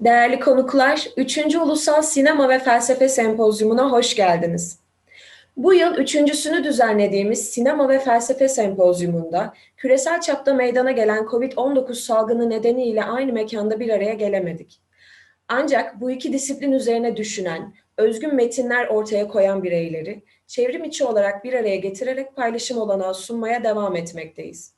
Değerli konuklar, 3. Ulusal Sinema ve Felsefe Sempozyumuna hoş geldiniz. Bu yıl üçüncüsünü düzenlediğimiz Sinema ve Felsefe Sempozyumunda küresel çapta meydana gelen COVID-19 salgını nedeniyle aynı mekanda bir araya gelemedik. Ancak bu iki disiplin üzerine düşünen, özgün metinler ortaya koyan bireyleri çevrim içi olarak bir araya getirerek paylaşım olanağı sunmaya devam etmekteyiz.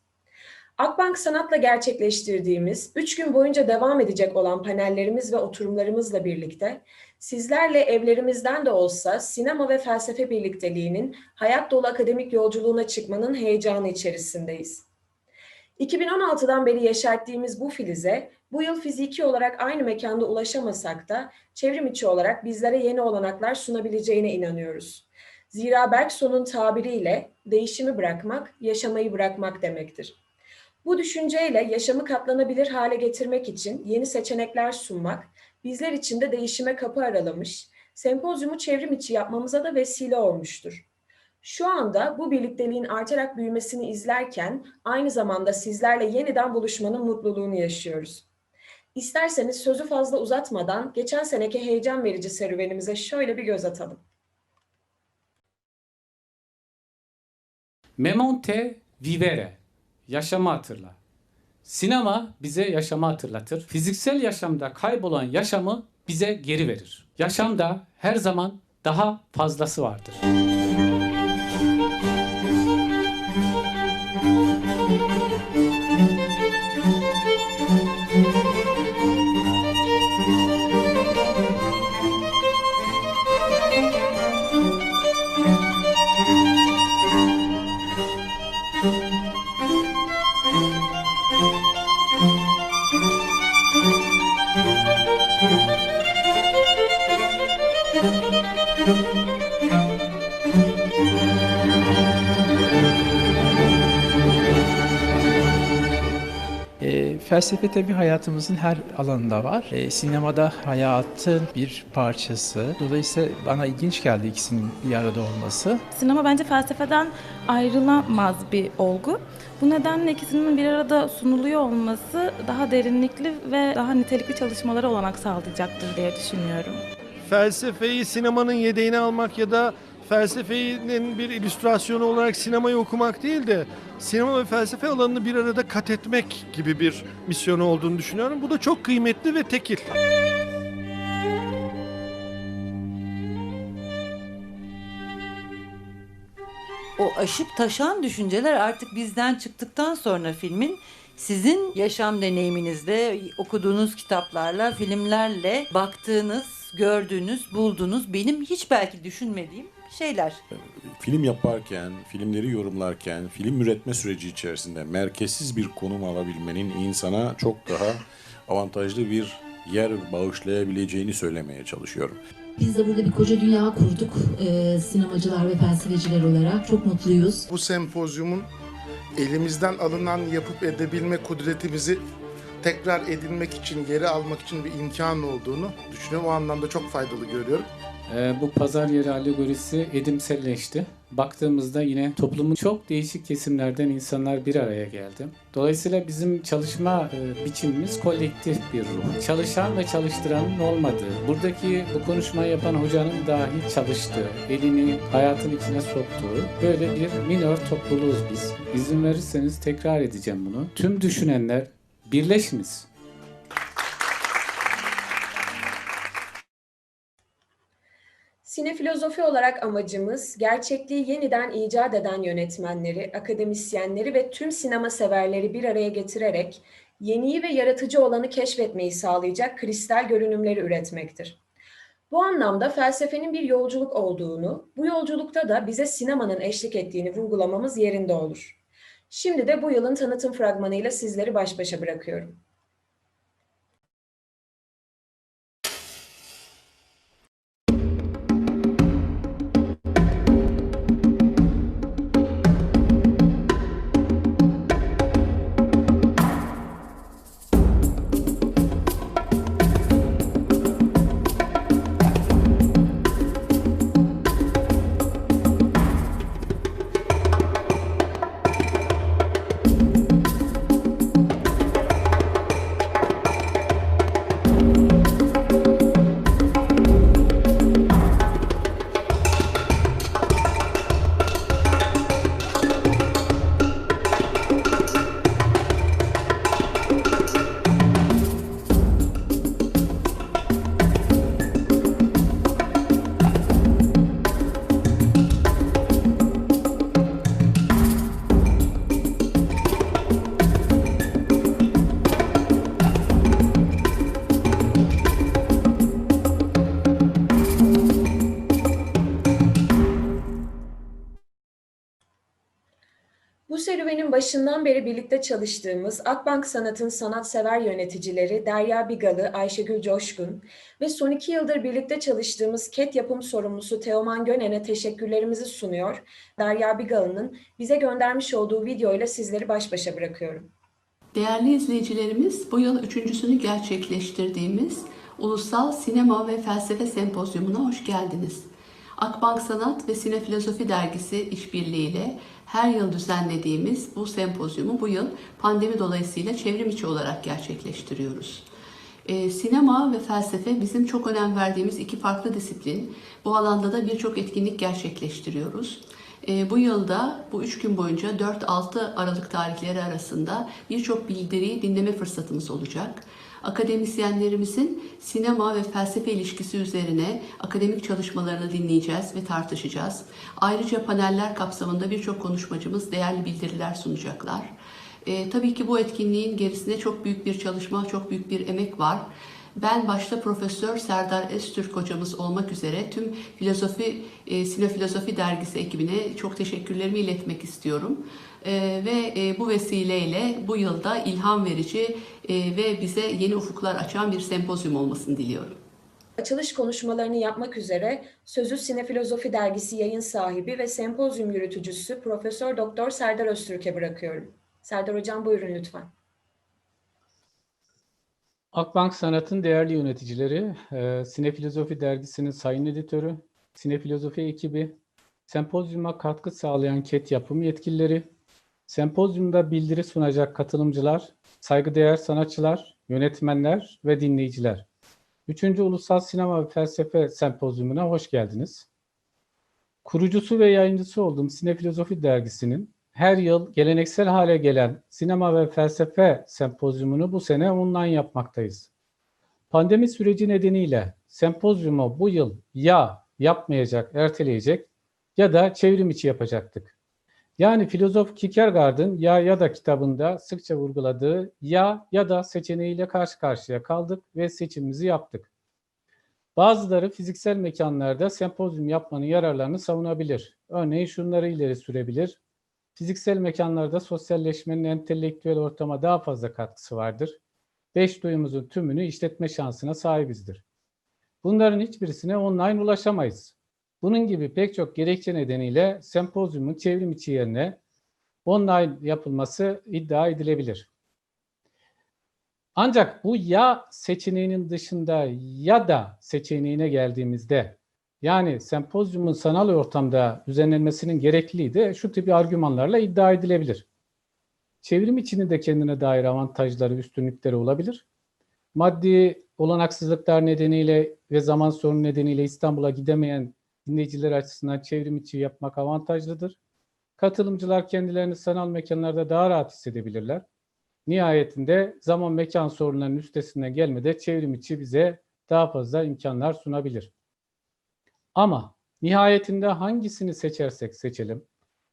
Akbank Sanat'la gerçekleştirdiğimiz 3 gün boyunca devam edecek olan panellerimiz ve oturumlarımızla birlikte sizlerle evlerimizden de olsa sinema ve felsefe birlikteliğinin hayat dolu akademik yolculuğuna çıkmanın heyecanı içerisindeyiz. 2016'dan beri yeşerttiğimiz bu filize bu yıl fiziki olarak aynı mekanda ulaşamasak da çevrim içi olarak bizlere yeni olanaklar sunabileceğine inanıyoruz. Zira Bergson'un tabiriyle değişimi bırakmak, yaşamayı bırakmak demektir. Bu düşünceyle yaşamı katlanabilir hale getirmek için yeni seçenekler sunmak, bizler için de değişime kapı aralamış, sempozyumu çevrim içi yapmamıza da vesile olmuştur. Şu anda bu birlikteliğin artarak büyümesini izlerken aynı zamanda sizlerle yeniden buluşmanın mutluluğunu yaşıyoruz. İsterseniz sözü fazla uzatmadan geçen seneki heyecan verici serüvenimize şöyle bir göz atalım. Memonte vivere, yaşamı hatırla. Sinema bize yaşamı hatırlatır. Fiziksel yaşamda kaybolan yaşamı bize geri verir. Yaşamda her zaman daha fazlası vardır. Felsefe tabii hayatımızın her alanında var. E, sinemada hayatın bir parçası. Dolayısıyla bana ilginç geldi ikisinin bir arada olması. Sinema bence felsefeden ayrılamaz bir olgu. Bu nedenle ikisinin bir arada sunuluyor olması daha derinlikli ve daha nitelikli çalışmalara olanak sağlayacaktır diye düşünüyorum. felsefeyi sinemanın yedeğine almak ya da felsefenin bir illüstrasyonu olarak sinemayı okumak değil de sinema ve felsefe alanını bir arada kat etmek gibi bir misyonu olduğunu düşünüyorum. Bu da çok kıymetli ve tekil. o aşıp taşan düşünceler artık bizden çıktıktan sonra filmin sizin yaşam deneyiminizle, okuduğunuz kitaplarla, filmlerle baktığınız, gördüğünüz, bulduğunuz benim hiç belki düşünmediğim şeyler. film yaparken, filmleri yorumlarken, film üretme süreci içerisinde merkezsiz bir konum alabilmenin insana çok daha avantajlı bir yer bağışlayabileceğini söylemeye çalışıyorum. Biz de burada bir koca dünya kurduk e, sinemacılar ve felsefeciler olarak. Çok mutluyuz. bu sempozyumun elimizden alınan yapıp edebilme kudretimizi tekrar edinmek için, geri almak için bir imkan olduğunu düşünüyorum. O anlamda çok faydalı görüyorum. Ee, bu pazar yeri alegorisi edimselleşti. Baktığımızda yine toplumun çok değişik kesimlerden insanlar bir araya geldi. Dolayısıyla bizim çalışma e, biçimimiz kolektif bir ruh. Çalışan ve çalıştıranın olmadığı, buradaki bu konuşmayı yapan hocanın dahi çalıştığı, elini hayatın içine soktuğu böyle bir minör topluluğuz biz. İzin verirseniz tekrar edeceğim bunu. Tüm düşünenler birleşiniz. Sinefilozofi olarak amacımız gerçekliği yeniden icat eden yönetmenleri, akademisyenleri ve tüm sinema severleri bir araya getirerek yeniyi ve yaratıcı olanı keşfetmeyi sağlayacak kristal görünümleri üretmektir. Bu anlamda felsefenin bir yolculuk olduğunu, bu yolculukta da bize sinemanın eşlik ettiğini vurgulamamız yerinde olur. Şimdi de bu yılın tanıtım fragmanıyla sizleri baş başa bırakıyorum. Başından beri birlikte çalıştığımız Akbank Sanat'ın sanatsever yöneticileri Derya Bigalı, Ayşegül Coşkun ve son iki yıldır birlikte çalıştığımız KET yapım sorumlusu Teoman Gönen'e teşekkürlerimizi sunuyor. Derya Bigalı'nın bize göndermiş olduğu videoyla sizleri baş başa bırakıyorum. Değerli izleyicilerimiz, bu yıl üçüncüsünü gerçekleştirdiğimiz Ulusal Sinema ve Felsefe Sempozyumuna hoş geldiniz. Akbank Sanat ve Sinefilozofi Dergisi işbirliğiyle her yıl düzenlediğimiz bu sempozyumu bu yıl pandemi dolayısıyla çevrim içi olarak gerçekleştiriyoruz. Ee, sinema ve felsefe bizim çok önem verdiğimiz iki farklı disiplin. Bu alanda da birçok etkinlik gerçekleştiriyoruz. Ee, bu yılda bu üç gün boyunca 4-6 Aralık tarihleri arasında birçok bildiriyi dinleme fırsatımız olacak. Akademisyenlerimizin sinema ve felsefe ilişkisi üzerine akademik çalışmalarını dinleyeceğiz ve tartışacağız. Ayrıca paneller kapsamında birçok konuşmacımız değerli bildiriler sunacaklar. Ee, tabii ki bu etkinliğin gerisinde çok büyük bir çalışma, çok büyük bir emek var. Ben başta Profesör Serdar Öztürk hocamız olmak üzere tüm filozofi, e, Sinefilozofi dergisi ekibine çok teşekkürlerimi iletmek istiyorum. E, ve e, bu vesileyle bu yılda ilham verici e, ve bize yeni ufuklar açan bir sempozyum olmasını diliyorum. Açılış konuşmalarını yapmak üzere sözü Sinefilozofi Dergisi yayın sahibi ve sempozyum yürütücüsü Profesör Doktor Serdar Öztürk'e bırakıyorum. Serdar Hocam buyurun lütfen. Akbank Sanat'ın değerli yöneticileri, e, Sinefilozofi Dergisi'nin sayın editörü, Sinefilozofi ekibi, sempozyuma katkı sağlayan KET yapım yetkilileri, sempozyumda bildiri sunacak katılımcılar, saygıdeğer sanatçılar, yönetmenler ve dinleyiciler. 3. Ulusal Sinema ve Felsefe Sempozyumuna hoş geldiniz. Kurucusu ve yayıncısı olduğum Sinefilozofi Dergisi'nin her yıl geleneksel hale gelen sinema ve felsefe sempozyumunu bu sene online yapmaktayız. Pandemi süreci nedeniyle sempozyumu bu yıl ya yapmayacak, erteleyecek ya da çevrim içi yapacaktık. Yani filozof Kierkegaard'ın ya ya da kitabında sıkça vurguladığı ya ya da seçeneğiyle karşı karşıya kaldık ve seçimimizi yaptık. Bazıları fiziksel mekanlarda sempozyum yapmanın yararlarını savunabilir. Örneğin şunları ileri sürebilir. Fiziksel mekanlarda sosyalleşmenin entelektüel ortama daha fazla katkısı vardır. Beş duyumuzun tümünü işletme şansına sahibizdir. Bunların hiçbirisine online ulaşamayız. Bunun gibi pek çok gerekçe nedeniyle sempozyumun çevrim içi yerine online yapılması iddia edilebilir. Ancak bu ya seçeneğinin dışında ya da seçeneğine geldiğimizde yani sempozyumun sanal ortamda düzenlenmesinin gerekliliği de şu tip argümanlarla iddia edilebilir. Çevrim içinin de kendine dair avantajları, üstünlükleri olabilir. Maddi olanaksızlıklar nedeniyle ve zaman sorunu nedeniyle İstanbul'a gidemeyen dinleyiciler açısından çevrim içi yapmak avantajlıdır. Katılımcılar kendilerini sanal mekanlarda daha rahat hissedebilirler. Nihayetinde zaman mekan sorunlarının üstesinden gelmede çevrim içi bize daha fazla imkanlar sunabilir. Ama nihayetinde hangisini seçersek seçelim,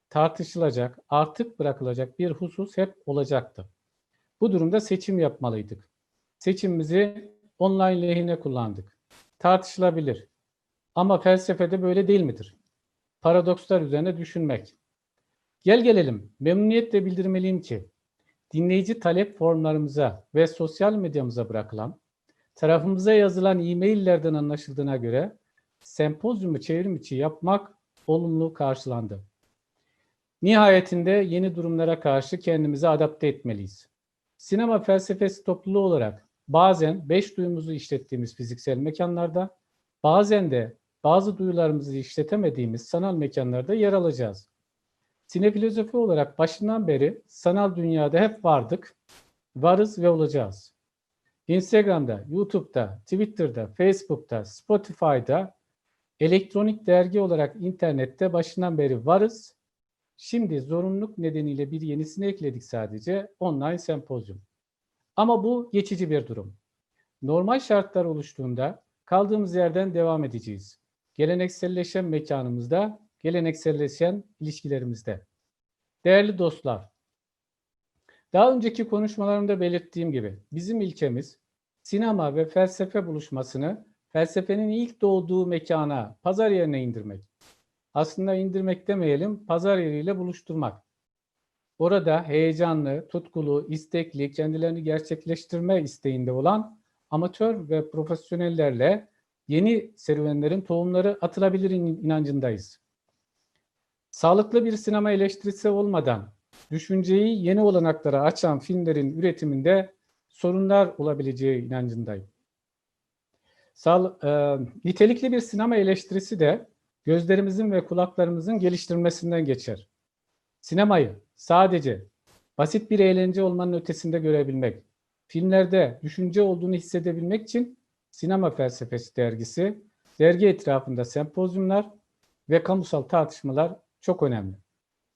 tartışılacak, artık bırakılacak bir husus hep olacaktı. Bu durumda seçim yapmalıydık. Seçimimizi online lehine kullandık. Tartışılabilir. Ama felsefede böyle değil midir? Paradokslar üzerine düşünmek. Gel gelelim, memnuniyetle bildirmeliyim ki, dinleyici talep formlarımıza ve sosyal medyamıza bırakılan, tarafımıza yazılan e-maillerden anlaşıldığına göre sempozyumu çevrim içi yapmak olumlu karşılandı. Nihayetinde yeni durumlara karşı kendimizi adapte etmeliyiz. Sinema felsefesi topluluğu olarak bazen beş duyumuzu işlettiğimiz fiziksel mekanlarda, bazen de bazı duyularımızı işletemediğimiz sanal mekanlarda yer alacağız. Sinefilozofi olarak başından beri sanal dünyada hep vardık, varız ve olacağız. Instagram'da, YouTube'da, Twitter'da, Facebook'ta, Spotify'da Elektronik dergi olarak internette başından beri varız. Şimdi zorunluluk nedeniyle bir yenisini ekledik sadece online sempozyum. Ama bu geçici bir durum. Normal şartlar oluştuğunda kaldığımız yerden devam edeceğiz. Gelenekselleşen mekanımızda, gelenekselleşen ilişkilerimizde. Değerli dostlar, daha önceki konuşmalarımda belirttiğim gibi bizim ilkemiz sinema ve felsefe buluşmasını felsefenin ilk doğduğu mekana, pazar yerine indirmek. Aslında indirmek demeyelim, pazar yeriyle buluşturmak. orada heyecanlı, tutkulu, istekli, kendilerini gerçekleştirme isteğinde olan amatör ve profesyonellerle yeni serüvenlerin tohumları atılabilir in- inancındayız. Sağlıklı bir sinema eleştirisi olmadan düşünceyi yeni olanaklara açan filmlerin üretiminde sorunlar olabileceği inancındayım. Sağ, e, nitelikli bir sinema eleştirisi de gözlerimizin ve kulaklarımızın geliştirilmesinden geçer. Sinemayı sadece basit bir eğlence olmanın ötesinde görebilmek, filmlerde düşünce olduğunu hissedebilmek için Sinema Felsefesi dergisi, dergi etrafında sempozyumlar ve kamusal tartışmalar çok önemli.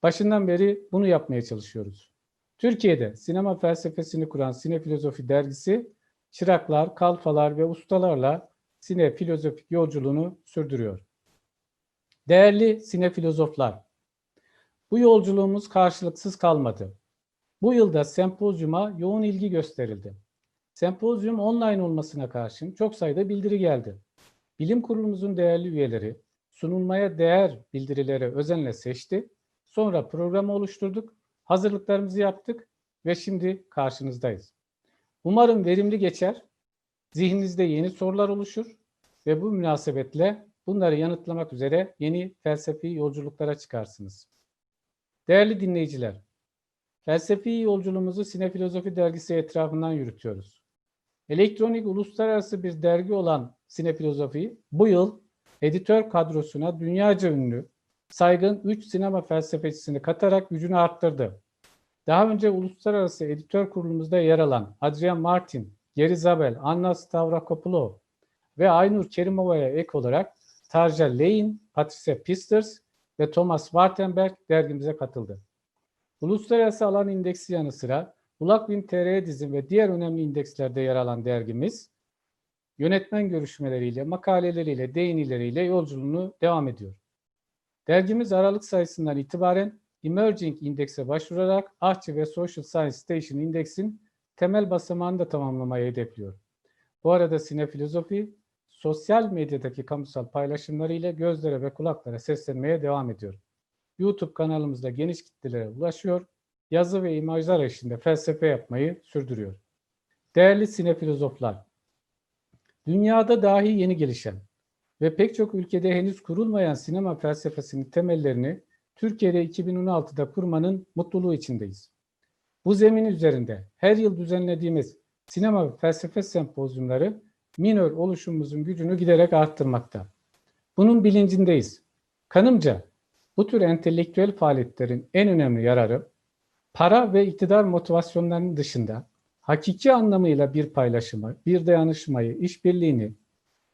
Başından beri bunu yapmaya çalışıyoruz. Türkiye'de sinema felsefesini kuran Sinefilozofi dergisi, çıraklar, kalfalar ve ustalarla sinefilozofik yolculuğunu sürdürüyor. Değerli sinefilozoflar, bu yolculuğumuz karşılıksız kalmadı. Bu yılda sempozyuma yoğun ilgi gösterildi. Sempozyum online olmasına karşın çok sayıda bildiri geldi. Bilim kurulumuzun değerli üyeleri sunulmaya değer bildirileri özenle seçti. Sonra programı oluşturduk, hazırlıklarımızı yaptık ve şimdi karşınızdayız. Umarım verimli geçer, zihninizde yeni sorular oluşur ve bu münasebetle bunları yanıtlamak üzere yeni felsefi yolculuklara çıkarsınız. Değerli dinleyiciler, felsefi yolculuğumuzu Sinefilozofi dergisi etrafından yürütüyoruz. Elektronik uluslararası bir dergi olan Sinefilozofi bu yıl editör kadrosuna dünyaca ünlü, saygın 3 sinema felsefecisini katarak gücünü arttırdı. Daha önce uluslararası editör kurulumuzda yer alan Adrian Martin, Geri Zabel, Anna Stavrakopoulou ve Aynur Kerimova'ya ek olarak Tarja Lane, Patricia Pisters ve Thomas Wartenberg dergimize katıldı. Uluslararası alan indeksi yanı sıra Ulakbin TR dizim ve diğer önemli indekslerde yer alan dergimiz, yönetmen görüşmeleriyle, makaleleriyle, değinileriyle yolculuğunu devam ediyor. Dergimiz Aralık sayısından itibaren Emerging Index'e başvurarak Ahçı ve Social Science Station Index'in temel basamağını da tamamlamayı hedefliyor. Bu arada sinefilozofi, sosyal medyadaki kamusal paylaşımlarıyla gözlere ve kulaklara seslenmeye devam ediyor. YouTube kanalımızda geniş kitlelere ulaşıyor, yazı ve imajlar eşliğinde felsefe yapmayı sürdürüyor. Değerli sinefilozoflar, dünyada dahi yeni gelişen ve pek çok ülkede henüz kurulmayan sinema felsefesinin temellerini Türkiye'de 2016'da kurmanın mutluluğu içindeyiz. Bu zemin üzerinde her yıl düzenlediğimiz sinema ve felsefe sempozyumları minör oluşumumuzun gücünü giderek arttırmakta. Bunun bilincindeyiz. Kanımca bu tür entelektüel faaliyetlerin en önemli yararı para ve iktidar motivasyonlarının dışında hakiki anlamıyla bir paylaşımı, bir dayanışmayı, işbirliğini,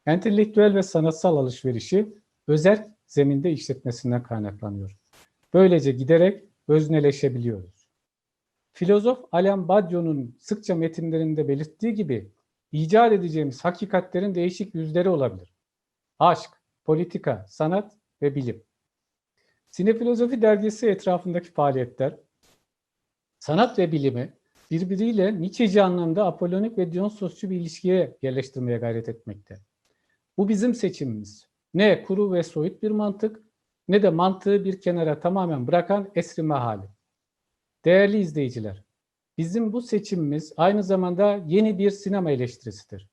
entelektüel ve sanatsal alışverişi özel zeminde işletmesinden kaynaklanıyor. Böylece giderek özneleşebiliyoruz. Filozof Alain Badiou'nun sıkça metinlerinde belirttiği gibi icat edeceğimiz hakikatlerin değişik yüzleri olabilir. Aşk, politika, sanat ve bilim. Sinefilozofi dergisi etrafındaki faaliyetler, sanat ve bilimi birbiriyle Nietzsche'ci anlamda apolonik ve Dionysosçu bir ilişkiye yerleştirmeye gayret etmekte. Bu bizim seçimimiz. Ne kuru ve soyut bir mantık ne de mantığı bir kenara tamamen bırakan esrime hali. Değerli izleyiciler, bizim bu seçimimiz aynı zamanda yeni bir sinema eleştirisidir.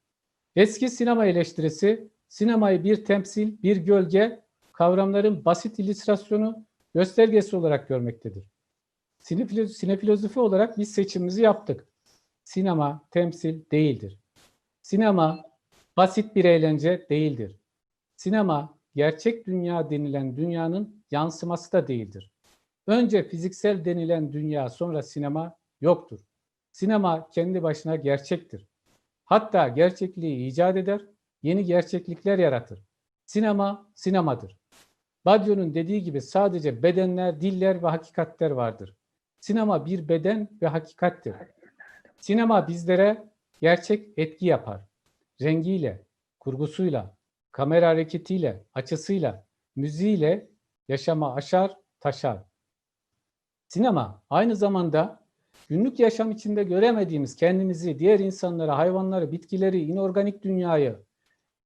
Eski sinema eleştirisi sinemayı bir temsil, bir gölge, kavramların basit illüstrasyonu, göstergesi olarak görmektedir. Sinefilo- Sinefilozofi olarak biz seçimimizi yaptık. Sinema temsil değildir. Sinema basit bir eğlence değildir. Sinema gerçek dünya denilen dünyanın yansıması da değildir. Önce fiziksel denilen dünya sonra sinema yoktur. Sinema kendi başına gerçektir. Hatta gerçekliği icat eder, yeni gerçeklikler yaratır. Sinema sinemadır. Badiou'nun dediği gibi sadece bedenler, diller ve hakikatler vardır. Sinema bir beden ve hakikattir. Sinema bizlere gerçek etki yapar. Rengiyle, kurgusuyla, kamera hareketiyle, açısıyla, müziğiyle yaşama aşar, taşar. Sinema aynı zamanda günlük yaşam içinde göremediğimiz kendimizi, diğer insanları, hayvanları, bitkileri, inorganik dünyayı,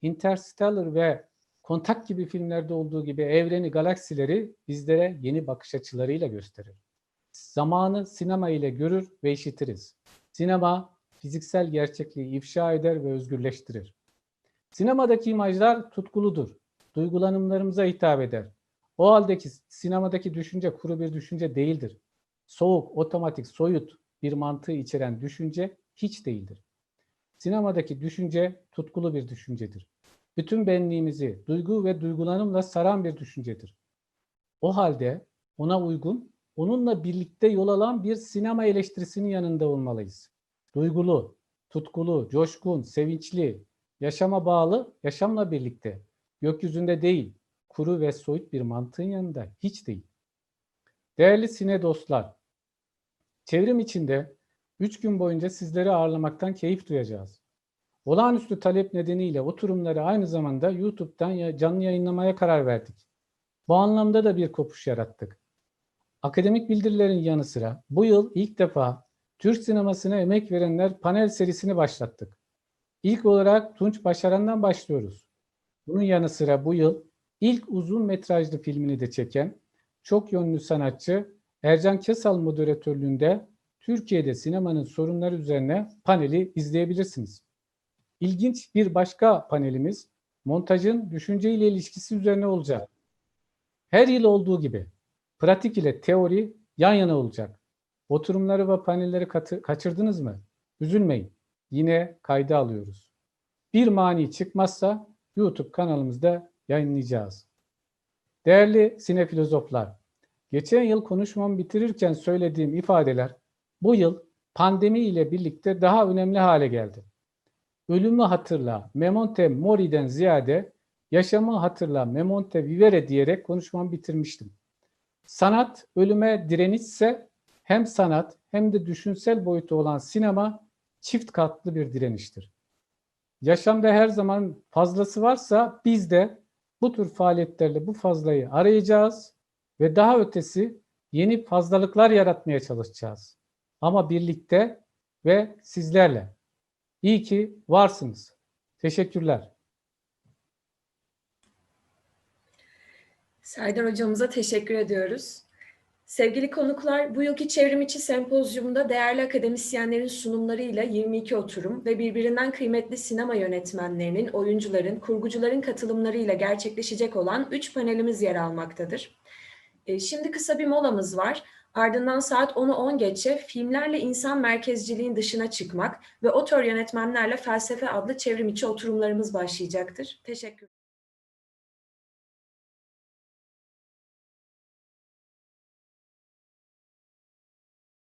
Interstellar ve Kontak gibi filmlerde olduğu gibi evreni, galaksileri bizlere yeni bakış açılarıyla gösterir. Zamanı sinema ile görür ve işitiriz. Sinema fiziksel gerçekliği ifşa eder ve özgürleştirir. Sinemadaki imajlar tutkuludur. Duygulanımlarımıza hitap eder. O haldeki sinemadaki düşünce kuru bir düşünce değildir. Soğuk, otomatik, soyut bir mantığı içeren düşünce hiç değildir. Sinemadaki düşünce tutkulu bir düşüncedir. Bütün benliğimizi duygu ve duygulanımla saran bir düşüncedir. O halde ona uygun, onunla birlikte yol alan bir sinema eleştirisinin yanında olmalıyız. Duygulu, tutkulu, coşkun, sevinçli, yaşama bağlı, yaşamla birlikte, gökyüzünde değil, kuru ve soyut bir mantığın yanında hiç değil. Değerli sine dostlar, çevrim içinde 3 gün boyunca sizleri ağırlamaktan keyif duyacağız. Olağanüstü talep nedeniyle oturumları aynı zamanda YouTube'dan canlı yayınlamaya karar verdik. Bu anlamda da bir kopuş yarattık. Akademik bildirilerin yanı sıra bu yıl ilk defa Türk sinemasına emek verenler panel serisini başlattık. İlk olarak Tunç Başaran'dan başlıyoruz. Bunun yanı sıra bu yıl ilk uzun metrajlı filmini de çeken çok yönlü sanatçı Ercan Kesal moderatörlüğünde Türkiye'de sinemanın sorunları üzerine paneli izleyebilirsiniz. İlginç bir başka panelimiz montajın düşünce ile ilişkisi üzerine olacak. Her yıl olduğu gibi pratik ile teori yan yana olacak. Oturumları ve panelleri kaçırdınız mı? Üzülmeyin. Yine kayda alıyoruz. Bir mani çıkmazsa YouTube kanalımızda yayınlayacağız. Değerli sinefilozoflar, geçen yıl konuşmamı bitirirken söylediğim ifadeler bu yıl pandemi ile birlikte daha önemli hale geldi. Ölümü hatırla, memonte mori'den ziyade yaşamı hatırla, memonte vivere diyerek konuşmamı bitirmiştim. Sanat ölüme direnişse hem sanat hem de düşünsel boyutu olan sinema çift katlı bir direniştir. Yaşamda her zaman fazlası varsa biz de bu tür faaliyetlerle bu fazlayı arayacağız ve daha ötesi yeni fazlalıklar yaratmaya çalışacağız. Ama birlikte ve sizlerle. İyi ki varsınız. Teşekkürler. Serdar hocamıza teşekkür ediyoruz. Sevgili konuklar, bu yılki çevrimiçi sempozyumda değerli akademisyenlerin sunumlarıyla 22 oturum ve birbirinden kıymetli sinema yönetmenlerinin, oyuncuların, kurgucuların katılımlarıyla gerçekleşecek olan 3 panelimiz yer almaktadır. E, Şimdi kısa bir molamız var. Ardından saat 10'u 10 geçe filmlerle insan merkezciliğin dışına çıkmak ve otör yönetmenlerle felsefe adlı çevrimiçi oturumlarımız başlayacaktır. Teşekkür